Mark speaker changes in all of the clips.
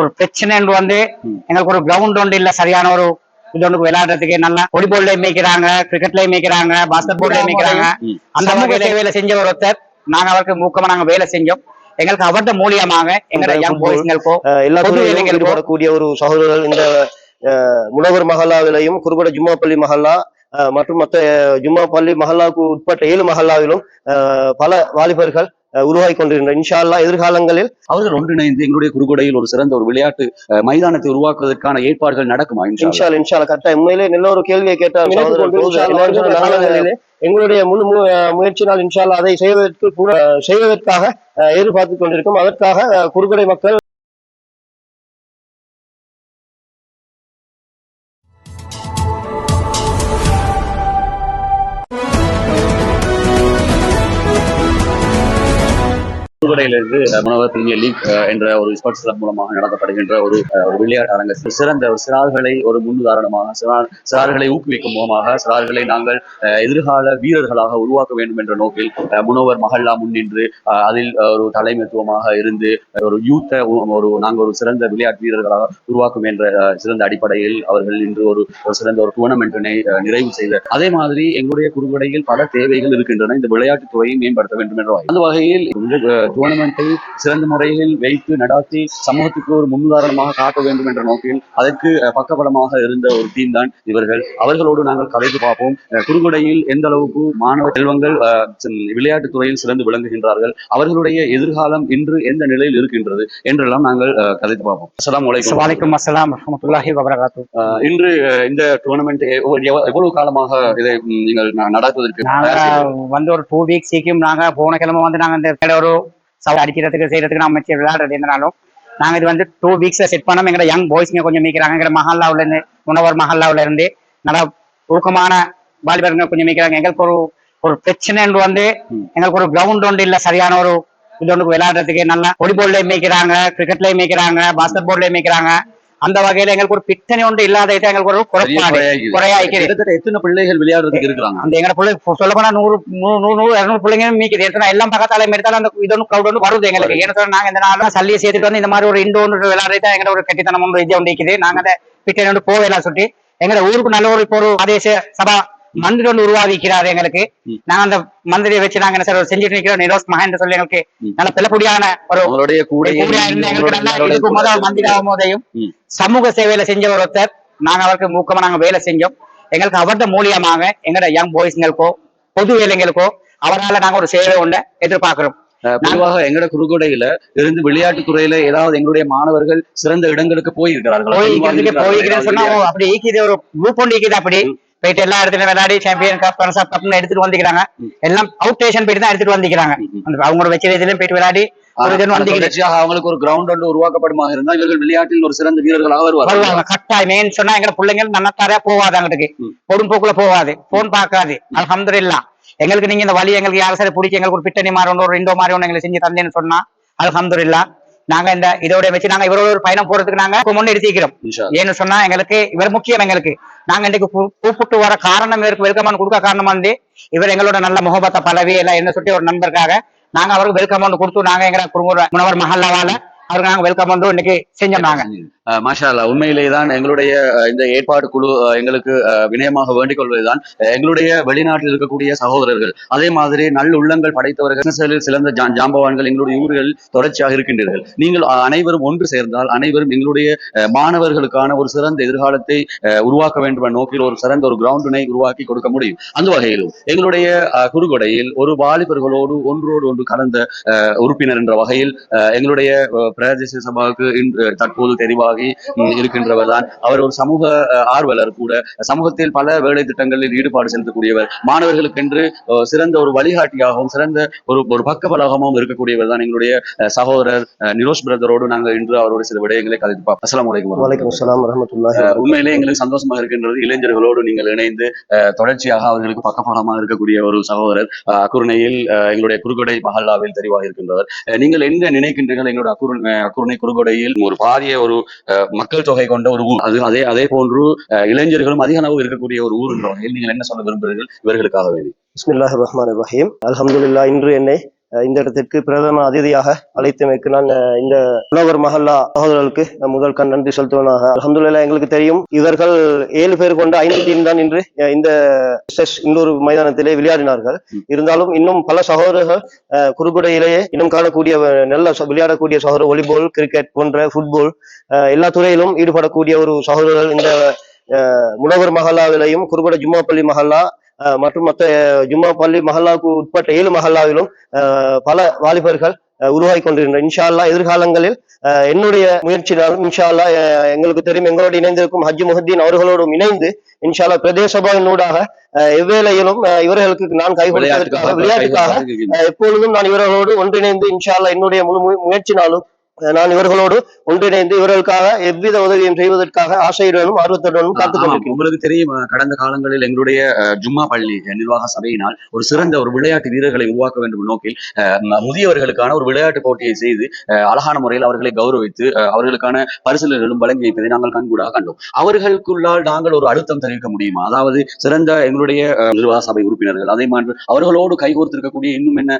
Speaker 1: ஒரு பிரச்சனைன்னு வந்து எங்களுக்கு ஒரு கிரவுண்ட் ஒன்று இல்ல. சரியான ஒரு இது ஒன்று விளையாடுறதுக்கு நல்லா வாலிபால்ல மேய்க்கிறாங்க கிரிக்கெட்ல மேய்க்கிறாங்க பாஸ்கெட் பால்ல மேய்க்கிறாங்க. அந்த வகையில வேலை செஞ்ச ஒரு ஒருத்தர். நாங்க அவருக்கு மூக்கமா நாங்க வேலை செஞ்சோம். எங்களுக்கு அவர்த மூலியமாக எங்களோட யங் பாய்ஸ்களுக்கோ
Speaker 2: எல்லா ஒரு சகோதரர்கள் இந்த முனவர் மஹல்லாவிலையும் குறுபட ஜும்மாப்பள்ளி மஹல்லா மற்றும் மற்ற அஹ், ஜும்மாப்பள்ளி மஹல்லாவுக்கு உட்பட்ட ஏழு மஹல்லாவிலும் பல வாலிபர்கள் உருவாகி கொண்டிருக்கின்ற இன்ஷா அல்லாஹ் எதிர்காலங்களில்
Speaker 3: அவர்கள் ஒன்றிணைந்து எங்களுடைய குறுகொடையில் ஒரு சிறந்த ஒரு விளையாட்டு மைதானத்தை உருவாக்குவதற்கான ஏற்பாடுகள் நடக்குமா இன்ஷா அல்லாஹ்?
Speaker 2: இன்ஷால் இன்ஷால் கரெக்டாக உண்மையிலே நல்ல ஒரு கேள்வியை
Speaker 4: காலங்களிலே
Speaker 2: எங்களுடைய முழு மு- அஹ், முயற்சியினால் இன்ஷால்லா அதை செய்வதற்கு செய்வதற்காக அஹ், எதிர்பார்த்துக் கொண்டிருக்கும். அதற்காக அஹ், குறுக்கடை மக்கள்
Speaker 3: குறுகொடையிலிருந்து அஹ், முனவர் பிரீமியர் லீக் என்ற ஒரு ஸ்போர்ட்ஸ் கிளப் மூலமாக நடத்தப்படுகின்ற ஒரு ஒரு விளையாட்டு அரங்க. சிறந்த சிறார்களை ஒரு முன்னுதாரணமாக சிறார் சிறார்களை ஊக்குவிக்கும் முகமாக சிறார்களை நாங்கள் எதிர்கால வீரர்களாக உருவாக்க வேண்டும் என்ற நோக்கில் அஹ், முனவர் மஹல்லா முன்னின்று அதில் ஒரு தலைமைத்துவமாக இருந்து ஒரு யூத்தை ஒரு நாங்கள் ஒரு சிறந்த விளையாட்டு வீரர்களாக உருவாக்கும் என்ற சிறந்த அடிப்படையில் அவர்கள் இன்று ஒரு சிறந்த ஒரு டூர்னமெண்ட்டினை நிறைவு செய்த அதே மாதிரி எங்களுடைய குறுவடையில் பல தேவைகள் இருக்கின்றன. இந்த விளையாட்டுத் துறையை மேம்படுத்த வேண்டும் என்ற அந்த வகையில் டூர்னமெண்ட்டை சிறந்த முறையில் வைத்து நடாத்தி சமூகத்துக்கு ஒரு முன்னுதாரணமாக காட்ட வேண்டும் என்ற நோக்கில் அதற்கு பக்கபலமாக இருந்த ஒரு டீம் தான் இவர்கள். அவர்களோடு நாங்கள் கதைத்து பார்ப்போம். அஹ், குறுங்கொடையில் எந்த அளவுக்கு மாணவ செல்வங்கள் விளையாட்டுத் துறையில் சிறந்து விளங்குகின்றார்கள் அவர்களுடைய எதிர்காலம் இன்று எந்த நிலையில் இருக்கின்றது என்றெல்லாம் நாங்கள் கதைத்து பார்ப்போம். அஸ்ஸலாமு அலைக்கும்
Speaker 1: வலைக்கம் அஸ்ஸலாம் வரஹ்மத்துல்லாஹி வபரகாத்து
Speaker 3: இன்று இந்த டூர்னமெண்ட் எவ்வளவு காலமாக இதை நீங்கள் நடத்துவதற்கு?
Speaker 1: வந்து ஒரு டூ வீக்ஸுக்கும் நாங்க போன கிழமை வந்து நாங்க இந்த ஒரு சவ அடிக்கிறதுக்கு செய்யறதுக்கு நம்ம விளையாடுறது இருந்தாலும் நாங்க இது வந்து டூ வீக்ஸ்ல செட் பண்ணோம். எங்க யங் பாய்ஸ்ங்க கொஞ்சம் மீக்கிறாங்க எங்க மஹல்லாவுல இருந்து முனவர் மஹல்லாவுல இருந்து நல்லா ஊக்கமான வாலிபருங்க கொஞ்சம் மீக்கிறாங்க எங்களுக்கு ஒரு ஒரு பிரச்சனைன்னு வந்து. எங்களுக்கு ஒரு கிரவுண்ட் ஒன்று இல்ல. சரியான ஒரு இது ஒன்று விளையாடுறதுக்கு. நல்லா வாலிபால்ல மேய்க்கிறாங்க கிரிக்கெட்ல மேய்க்கிறாங்க பாஸ்கெட் பால்ல மேய்க்கிறாங்க. அந்த வகையில எங்களுக்கு ஒரு பித்தனை ஒன்று இல்லாத எங்களுக்கு ஒரு
Speaker 3: பெரிய
Speaker 1: குறைபாடு
Speaker 3: குறையாகி-
Speaker 1: குறையாய்க்குது.
Speaker 3: கிட்டத்தட்ட எத்தனை பிள்ளைகள் விளையாடுறதுக்கு இருக்கிறாங்க?
Speaker 1: அந்த எங்க பிள்ளை சொல்ல போனா நூறு நூறு நூறு நூறு இருநூறு பிள்ளைங்க மீக்குது. எத்தனை எல்லாம் பக்கத்தால எடுத்தாலும் அந்த இது ஒன்று க்ரௌட் ஒன்று வருது எங்களுக்கு. ஏன்னா நாங்க இந்த நாள் சல்லியை சேர்த்துட்டு வந்து இந்த மாதிரி ஒரு இண்டோ ஒன்று விளையாடுறது எங்க ஒரு கட்டித்தனம் ஒன்று இது ஒன்று இருக்குது. நாங்க அந்த பிட்டை ஒன்று போவேலாம் சுட்டி எங்க ஊருக்கு நல்ல ஒரு இப்போ ஒரு ஆதேச சபா மந்திரி ஒன்று உருவாக்கிக்கிறாரு எங்களுக்கு. நாங்க அந்த மந்திரியை வச்சு நாங்க என்ன சார் செஞ்சுட்டு நிக்கிறோம் நிரோஸ் மகன் சொல்லி எங்களுக்கு. நல்ல பிள்ளப்படியான ஒரு
Speaker 3: உங்களுடைய கூட
Speaker 1: இதுக்கு முதல் மந்திராகும் போதையும்
Speaker 3: ம்.
Speaker 1: சமூக சேவையில செஞ்ச ஒரு ஒருத்தர் நாங்க அவருக்கு மூக்கமா நாங்க வேலை செஞ்சோம் எங்களுக்கு அவர்த மூலியமாக எங்களோட யங் பாய்ஸ்களுக்கோ பொது வேலைங்களுக்கோ அவரால நாங்க ஒரு சேவை ஒண்ண எதிர்பார்க்கிறோம்
Speaker 3: பொதுவாக எங்கட குறுகொடையில இருந்து விளையாட்டு துறையில ஏதாவது எங்களுடைய மாணவர்கள் சிறந்த இடங்களுக்கு போயிருக்கிறார்கள்
Speaker 1: அப்படி ஒரு குரூப் ஒன்று அப்படி. போயிட்டு எல்லா இடத்துலயும் விளையாடி சாம்பியன் கப் பனசா கப்னு எடுத்துட்டு வந்துக்கிறாங்க. எல்லாம் அவுட் ஸ்டேஷன் போயிட்டு தான் எடுத்துட்டு வந்துக்கிறாங்க. அவங்களோட வச்ச இதுலயும் போயிட்டு விளையாடி
Speaker 3: அவங்களுக்கு ஒரு கிரவுண்ட் ஒன்று உருவாக்கப்படுமாக இருந்தால் இவர்கள் விளையாட்டில் ஒரு சிறந்த வீரர்களாக
Speaker 1: வருவாங்க. கட்டாயம். ஏன்னு சொன்னா எங்க பிள்ளைங்க நன்னத்தாரா போவாது அங்கிட்டுக்கு.
Speaker 3: ம்.
Speaker 1: பொடும்போக்குல போவாது. போன் பார்க்காது. அல்ஹம்துலில்லாஹ் எங்களுக்கு நீங்க இந்த வழி எங்களுக்கு யாரும் சரி பிடிச்சி எங்களுக்கு ஒரு பிட்டணி ஒன்று ஒரு இண்டோ மாதிரி ஒன்று எங்களுக்கு செஞ்சு தந்தேன்னு சொன்னா அல்ஹம்துலில்லாஹ் நாங்க இந்த இதோட வச்சு நாங்க இவரோட ஒரு பயணம் போறதுக்கு நாங்க முன்னே எடுத்திக்கிறோம்
Speaker 3: இன்ஷா
Speaker 1: ஏன்னு சொன்னா எங்களுக்கு இவர் முக்கியம் எங்களுக்கு. நாங்க இன்னைக்கு கூப்பிட்டு வர காரணம் இவருக்கு வெல்கம் கொடுக்க காரணம் வந்து இவர் எங்களோட நல்ல முகபத்த பலவி எல்லாம் என்ன சுட்டி ஒரு நண்பருக்காக நாங்க அவருக்கு வெல்கம் கொடுத்து நாங்க எங்க குறுங்குற முனவர் மஹல்லாவால அவருக்கு நாங்க வெல்கம் இன்னைக்கு செஞ்சோம் நாங்க.
Speaker 3: மாஷா உண்மையிலேயே தான் எங்களுடைய இந்த ஏற்பாடு குழு எங்களுக்கு வினயமாக வேண்டிக் கொள்வதுதான் எங்களுடைய வெளிநாட்டில் இருக்கக்கூடிய சகோதரர்கள். அதே மாதிரி நல்ல உள்ளங்கள் படைத்தவர்கள் சிறந்த ஜாம்பவான்கள் எங்களுடைய ஊர்கள் தொடர்ச்சியாக இருக்கின்றீர்கள். நீங்கள் அனைவரும் ஒன்று சேர்ந்தால் அனைவரும் எங்களுடைய மாணவர்களுக்கான ஒரு சிறந்த எதிர்காலத்தை அஹ், உருவாக்க வேண்டும் என்ற நோக்கில் ஒரு சிறந்த ஒரு கிரவுண்டினை உருவாக்கி கொடுக்க முடியும். அந்த வகையிலும் எங்களுடைய அஹ், குறுகொடையில் ஒரு வாலிபர்களோடு ஒன்றோடு ஒன்று கலந்த அஹ், உறுப்பினர் என்ற வகையில் அஹ், எங்களுடைய பிரதேச சபாவுக்கு இன்று தற்போது தெரிவாக ம், இருக்கின்றவர் தான் அவர் ஒரு சமூக ஆர்வலர் கூட. சமூகத்தில் பல வேலை திட்டங்களில் ஈடுபாடு செலுத்தக்கூடியவர். மாணவர்களுக்கென்று சிறந்த ஒரு வழிகாட்டியாகவும் சிறந்த ஒரு ஒரு பக்கபலகமாகவும் இருக்கக்கூடியவர் தான் எங்களுடைய சகோதரர் நிரோஷ் பிரதரோடு நாங்கள் இன்று அவரோட சில விடயங்களை கதைப்போம் அஸ்லாம் வலைக்கம்
Speaker 2: வலைக்கம் அஸ்ஸலாம் வரஹ்மத்துல்லாஹி
Speaker 3: அஹ் உண்மையிலே எங்களுக்கு சந்தோஷமாக இருக்கின்றது. இளைஞர்களோடு நீங்கள் இணைந்து தொடர்ச்சியாக அவர்களுக்கு பக்கபலமாக இருக்கக்கூடிய ஒரு சகோதரர் அக்குருணையில் எங்களுடைய குறுகொடை மஹல்லாவில் தெரிவாக இருக்கின்றவர் நீங்கள் எங்க நினைக்கின்றீர்கள்? எங்களுடைய அக்குரு அக்குருணை குறுகொடையில் ஒரு பாரிய ஒரு மக்கள் தொகை கொண்ட ஒரு ஊர் அது அதே அதே போன்று அஹ், இளைஞர்களும் அதிக அளவு இருக்கக்கூடிய ஒரு ஊர் என்ற வகையில் நீங்கள் என்ன சொல்ல விரும்புகிறீர்கள்? இவர்களுக்காக வேண்டி.
Speaker 2: பிஸ்மில்லாஹ் ரஹ்மான் ரஹீம். அலமதுல்லா இன்று என்னை இந்த இடத்திற்கு பிரதம அதிதியாக அழைத்தமைக்கு நான் இந்த உழவர் மஹல்லா சகோதரர்களுக்கு முதல் கண் நன்றி செலுத்துவனாக. அஹமதுல்லா எங்களுக்கு தெரியும் இவர்கள் ஏழு பேர் கொண்ட ஐநூத்தி தான் இன்று இந்த செஸ் இன்னொரு மைதானத்திலே விளையாடினார்கள். இருந்தாலும் இன்னும் பல சகோதரர்கள் அஹ், இன்னும் காணக்கூடிய நல்ல விளையாடக்கூடிய சகோதரர் வாலிபால் கிரிக்கெட் போன்ற ஃபுட்பால் எல்லா துறையிலும் ஈடுபடக்கூடிய ஒரு சகோதரர்கள் இந்த முனவர் மஹல்லாவிலையும் குறுகுட ஜும்மாப்பள்ளி மஹல்லா மற்றும் மற்ற ஜும்மா பள்ளி மஹல்லாவுக்கு உட்பட்ட ஏழு மஹல்லாவிலும் பல வாலிபர்கள் உருவாகி கொண்டிருக்கின்றனர். இன்ஷா அல்லாஹ் எதிர்காலங்களில் அஹ், என்னுடைய முயற்சினாலும் இன்ஷா அல்லாஹ் அஹ், எங்களுக்கு தெரியும் எங்களோடு இணைந்திருக்கும் ஹஜ் முஹத்தீன் அவர்களோடும் இணைந்து இன்ஷா அல்லாஹ் பிரதேச சபையினூடாக அஹ், எவ்வேளையிலும் இவர்களுக்கு நான் கை கொடுப்பதற்காக விளையாட்டுக்காக எப்பொழுதும் நான் இவர்களோடு ஒன்றிணைந்து இன்ஷா அல்லாஹ் என்னுடைய முழு முயற்சினாலும் நான் இவர்களோடு ஒன்றிணைந்து இவர்களுக்காக எவ்வித உதவியும் செய்வதற்காக ஆசையுடனும் ஆர்வத்துடனும் காத்துக்
Speaker 3: ஆமாம்,
Speaker 2: கொண்டிருக்கிறேன்
Speaker 3: உங்களுக்கு தெரியும் கடந்த காலங்களில் எங்களுடைய ஜும்மா பள்ளி நிர்வாக சபையினால் ஒரு சிறந்த ஒரு விளையாட்டு வீரர்களை உருவாக்க வேண்டும் நோக்கில் முதியவர்களுக்கான ஒரு விளையாட்டு போட்டியை செய்து அழகான முறையில் அவர்களை கௌரவித்து அவர்களுக்கான பரிசுகளும் வழங்கி வைப்பதை நாங்கள் கண்கூடாக கண்டோம். அவர்களுக்குள்ளால் நாங்கள் ஒரு அழுத்தம் தெரிவிக்க முடியுமா? அதாவது சிறந்த எங்களுடைய நிர்வாக சபை உறுப்பினர்கள் அதே மாதிரி அவர்களோடு கைகோர்த்திருக்கக்கூடிய இன்னும் என்ன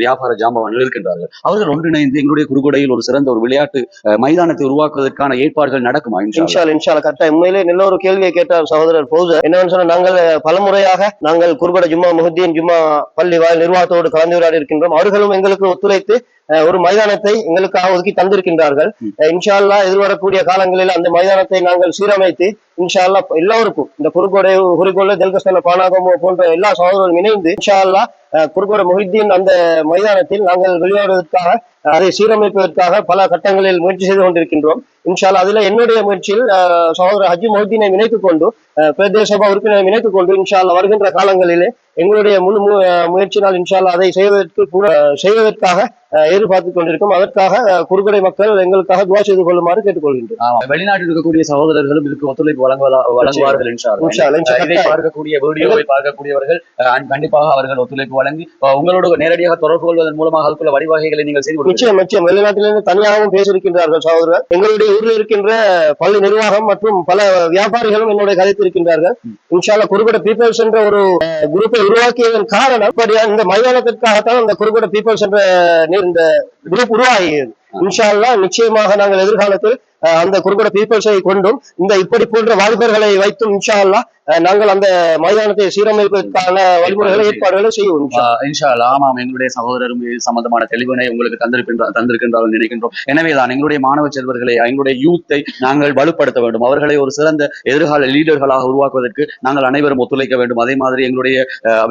Speaker 3: வியாபார ஜாம்பவான்கள் இருக்கின்றார்கள். அவர்கள் ஒன்றிணைந்து எங்களுடைய குறுகொடையில் ஒரு சிறந்த ஒரு விளையாட்டு மைதானத்தை உருவாக்குவதற்கான ஏற்பாடுகள் நடக்குமா? இன்ஷா
Speaker 2: இன்ஷால் இன்ஷால் கரெக்டா உண்மையிலே நல்ல ஒரு கேள்வியை கேட்டார் சகோதரர் என்னன்னு சொன்னா நாங்கள் பலமுறையாக நாங்கள் குறுபட ஜும்மா முஹத்தீன் ஜும்மா பள்ளி வாயில் நிர்வாகத்தோடு கலந்துரையாடி இருக்கின்றோம் அவர்களும் எங்களுக்கு ஒத்துழைத்து ஒரு மைதானத்தை எங்களுக்காக ஒதுக்கி தந்திருக்கின்றார்கள். அஹ், இன்ஷா அல்லாஹ் எதிர்வரக்கூடிய காலங்களில் அந்த மைதானத்தை நாங்கள் சீரமைத்து இன்ஷா அல்லாஹ் எல்லோருக்கும் இந்த குறுக்கோடை குறிக்கோள தெல்கஸ்தான பானாகமோ போன்ற எல்லா சகோதரர்களும் இணைந்து இன்ஷா அல்லாஹ் அஹ், குறுக்கோட முஹித்தீன் அந்த மைதானத்தில் நாங்கள் விளையாடுவதற்காக அதை சீரமைப்பதற்காக பல கட்டங்களில் முயற்சி செய்து கொண்டிருக்கின்றோம். இன்ஷால்லா அதுல என்னுடைய முயற்சியில் சகோதரர் ஹஜி மொஹிதீனை இணைத்துக் கொண்டு பிரதேச சபா உறுப்பினரை இணைத்துக் கொண்டு இன்ஷால்லா வருகின்ற காலங்களிலே எங்களுடைய முழு மு- அஹ், முயற்சியினால் இன்ஷால்லா அதை செய்வதற்கு கூட செய்வதற்காக அஹ், எதிர்பார்த்துக் கொண்டிருக்கும் அதற்காக அஹ், குறுக்கடை மக்கள் எங்களுக்காக துவா செய்து கொள்ளுமாறு கேட்டுக்கொள்கின்றோம்
Speaker 3: ஆமா. வெளிநாட்டில் இருக்கக்கூடிய சகோதரர்களும் இதுக்கு ஒத்துழைப்பு வழங்குவார்கள். பார்க்கக்கூடிய வீடியோவை பார்க்கக்கூடியவர்கள் கண்டிப்பாக அவர்கள் ஒத்துழைப்பு வழங்கி உங்களோடு நேரடியாக தொடர்பு கொள்வதன் மூலமாக அதுக்குள்ள வழிவகைகளை நீங்கள் செய்து.
Speaker 2: நிச்சயம் நிச்சயம் வெளிநாட்டிலிருந்து தனியாகவும் பேசியிருக்கின்றார்கள் சகோதரர் எங்களுடைய ஊரில் இருக்கின்ற பள்ளி நிர்வாகம் மற்றும் பல வியாபாரிகளும் என்னுடைய கதைத்திருக்கின்றார்கள் இன்ஷால்லா குறுக்கட பீப்பிள்ஸ் என்ற ஒரு குரூப்பை உருவாக்கியதன் காரணம் அப்படியா இந்த மைதானத்திற்காகத்தான் அந்த குறுக்கட பீப்பிள்ஸ் என்ற இந்த குரூப் உருவாகியது. இன்ஷால்லா நிச்சயமாக நாங்கள் எதிர்காலத்தில் அந்த குறுக்கட பீப்பிள்ஸை கொண்டும் இந்த இப்படி போன்ற வாலிபர்களை வைத்தும் இன்ஷா நாங்கள் அந்த மைதானத்தை சீரமைப்பதற்கான வழிமுறைகளை ஏற்பாடுகளை செய்வோம் இன்ஷா.
Speaker 3: ஆமாம் எங்களுடைய சகோதரரும் இது சம்பந்தமான தெளிவினை உங்களுக்கு தந்திருக்கின்ற தந்திருக்கின்றார்கள் நினைக்கின்றோம். எனவேதான் எங்களுடைய மாணவ செல்வர்களை எங்களுடைய யூத்தை நாங்கள் வலுப்படுத்த வேண்டும். அவர்களை ஒரு சிறந்த எதிர்கால லீடர்களாக உருவாக்குவதற்கு நாங்கள் அனைவரும் ஒத்துழைக்க வேண்டும். அதே மாதிரி எங்களுடைய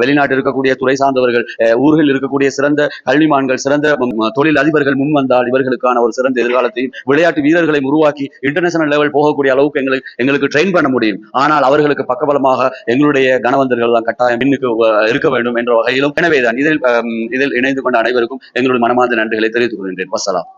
Speaker 3: வெளிநாட்டில் இருக்கக்கூடிய துறை சார்ந்தவர்கள் ஊர்களில் இருக்கக்கூடிய சிறந்த கல்விமான்கள் சிறந்த தொழில் அதிபர்கள் முன் வந்தால் இவர்களுக்கான ஒரு சிறந்த எதிர்காலத்தையும் விளையாட்டு வீரர்களையும் உருவாக்கி இன்டர்நேஷனல் லெவல் போகக்கூடிய அளவுக்கு எங்களுக்கு எங்களுக்கு ட்ரெயின் பண்ண முடியும். ஆனால் அவர்களுக்கு பக்கபலமாக எங்களுடைய கணவந்தர்கள் தான் கட்டாயம் இன்னுக்கு இருக்க வேண்டும் என்ற வகையிலும். எனவேதான் இதில் இதில் இணைந்து கொண்ட அனைவருக்கும் எங்களுடைய மனமார்ந்த நன்றிகளை தெரிவித்துக் கொள்கின்றேன். வசலாம்